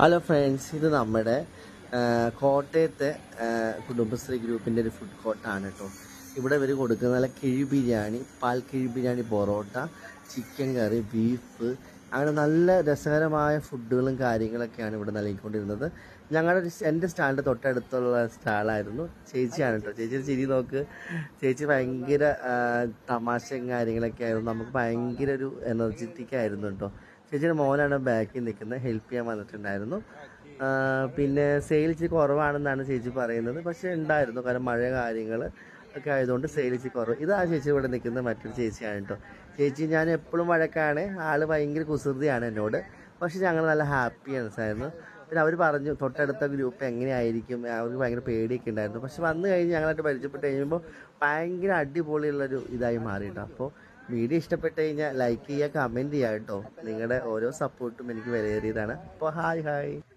Hello friends ഇത് നമ്മുടെ കോട്ടയത്തെ കുടുംബശ്രീ ഗ്രൂപ്പിന്റെ ഒരു ഫുഡ് കോർട്ടാണ് കേട്ടോ ഇവിടെ ഇവർ കൊടുക്കുന്ന നല്ല കിഴി ബിരിയാണി പാൽ കിഴി biryani parotta chicken curry beef അങ്ങനെ നല്ല രസകരമായ ഫുഡുകളും കാര്യങ്ങളൊക്കെയാണ് ഇവിടെ നൽകിക്കൊണ്ടിരുന്നത്. ഞങ്ങളുടെ എന്റെ സ്റ്റാളിന്റെ തൊട്ടടുത്തുള്ള സ്റ്റാളായിരുന്നു. ചേച്ചിയാണ് കേട്ടോ. ചേച്ചി ചിരി നോക്ക്. ചേച്ചി ഭയങ്കര തമാശയും കാര്യങ്ങളൊക്കെ ആയിരുന്നു. നമുക്ക് ഭയങ്കര ഒരു എനർജറ്റിക് ആയിരുന്നു കേട്ടോ. ചേച്ചിയുടെ മോനാണ് ബാക്കിൽ നിൽക്കുന്നത്. ഹെൽപ്പ് ചെയ്യാൻ വന്നിട്ടുണ്ടായിരുന്നു. പിന്നെ സെയിൽ ഇച്ചിരി കുറവാണെന്നാണ് ചേച്ചി പറയുന്നത്. പക്ഷേ ഉണ്ടായിരുന്നു. കാരണം മഴ കാര്യങ്ങൾ ഒക്കെ ആയതുകൊണ്ട് സെയിൽസ് കുറവ്. ഇതാ ചേച്ചി ഇവിടെ നിൽക്കുന്ന മറ്റൊരു ചേച്ചിയാണ് കേട്ടോ. ചേച്ചി ഞാൻ എപ്പോഴും വഴക്കാണ്. ആൾ ഭയങ്കര കുസൃതിയാണ് എന്നോട്. പക്ഷെ ഞങ്ങൾ നല്ല ഹാപ്പി ആയിരുന്നു പിന്നെ അവർ പറഞ്ഞു തൊട്ടടുത്ത ഗ്രൂപ്പ് എങ്ങനെയായിരിക്കും? അവർക്ക് ഭയങ്കര പേടിയൊക്കെ ഉണ്ടായിരുന്നു. പക്ഷെ വന്നു കഴിഞ്ഞ് ഞങ്ങളായിട്ട് പരിചയപ്പെട്ട് കഴിയുമ്പോൾ ഭയങ്കര അടിപൊളിയുള്ളൊരു ഇതായി മാറി കേട്ടോ. അപ്പോൾ വീഡിയോ ഇഷ്ടപ്പെട്ട് കഴിഞ്ഞാൽ ലൈക്ക് ചെയ്യുക കമന്റ് ചെയ്യുക കേട്ടോ. നിങ്ങളുടെ ഓരോ സപ്പോർട്ടും എനിക്ക് വിലയേറിയതാണ്. അപ്പോൾ ഹായ് ഹായ്